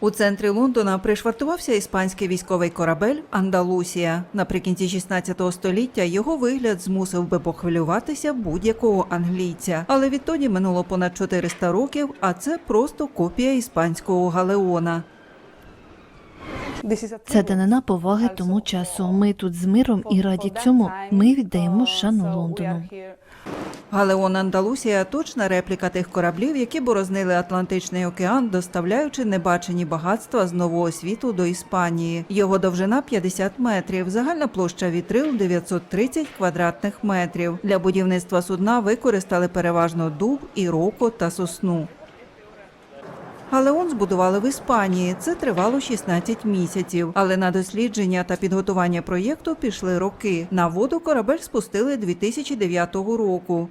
У центрі Лондона пришвартувався іспанський військовий корабель Андалусія. Наприкінці 16 століття його вигляд змусив би похвилюватися будь-якого англійця. Але відтоді минуло понад 400 років, а це просто копія іспанського галеона. Це данина поваги тому часу. Ми тут з миром і раді цьому ми віддаємо шану Лондону. Галеон Андалусія точна репліка тих кораблів, які борознили Атлантичний океан, доставляючи небачені багатства з нового світу до Іспанії. Його довжина 50 метрів, загальна площа вітрил 930 квадратних метрів. Для будівництва судна використали переважно дуб, іроко та сосну. Галеон збудували в Іспанії. Це тривало 16 місяців. Але на дослідження та підготування проєкту пішли роки. На воду корабель спустили 2009 року.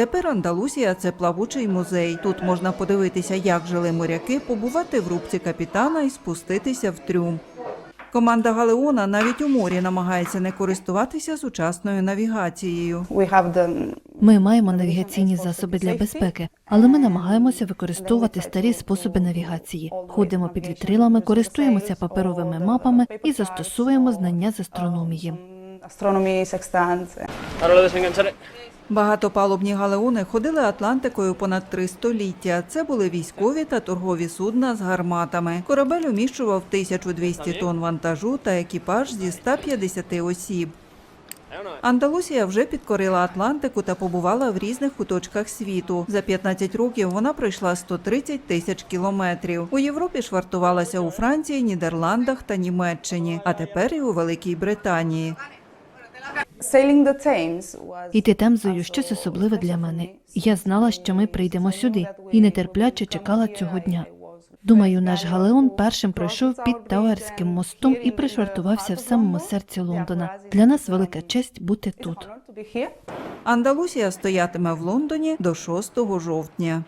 Тепер Андалусія це плавучий музей. Тут можна подивитися, як жили моряки, побувати в рубці капітана і спуститися в трюм. Команда Галеона навіть у морі намагається не користуватися сучасною навігацією. Ми маємо навігаційні засоби для безпеки, але ми намагагаємося використовувати старі способи навігації. Ходимо під вітрилами, користуємося паперовими мапами і застосовуємо знання з астрономії. astronomy sextants. Багатопалубні галеони ходили Атлантикою понад три століття. Це були військові та торгові судна з гарматами. Корабель уміщував 1200 тонн вантажу та екіпаж зі 150 осіб. Андалусія вже підкорила Атлантику та побувала в різних куточках світу. За 15 років вона пройшла 130 тисяч кілометрів. У Європі швартувалася у Франції, Нідерландах та Німеччині, а тепер і у Великій Британії. Іти темзою щось особливе для мене. Я знала, що ми прийдемо сюди, і нетерпляче чекала цього дня. Думаю, наш галеон першим пройшов під Тауерським мостом і пришвартувався в самому серці Лондона. Для нас велика честь бути тут. Андалусія стоятиме в Лондоні до 6 жовтня.